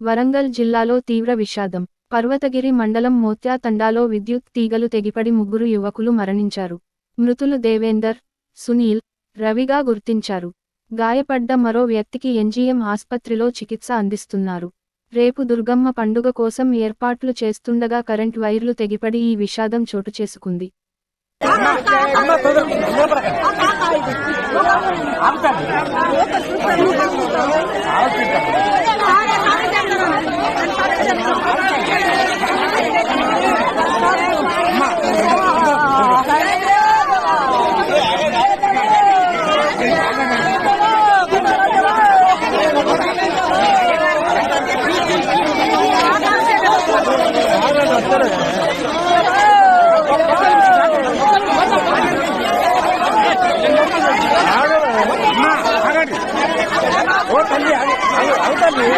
వరంగల్ జిల్లాలో తీవ్ర విషాదం పర్వతగిరి మండలం మోత్యా తండాలో విద్యుత్ తీగలు తెగిపడి ముగ్గురు యువకులు మరణించారు మృతులు దేవేందర్ సునీల్ రవిగా గుర్తించారు గాయపడ్డ మరో వ్యక్తికి ఎన్జీఎం ఆస్పత్రిలో చికిత్స అందిస్తున్నారు రేపు దుర్గమ్మ పండుగ కోసం ఏర్పాట్లు చేస్తుండగా కరెంట్ వైర్లు తెగిపడి ఈ విషాదం చోటు చేసుకుంది ఓ తల్లి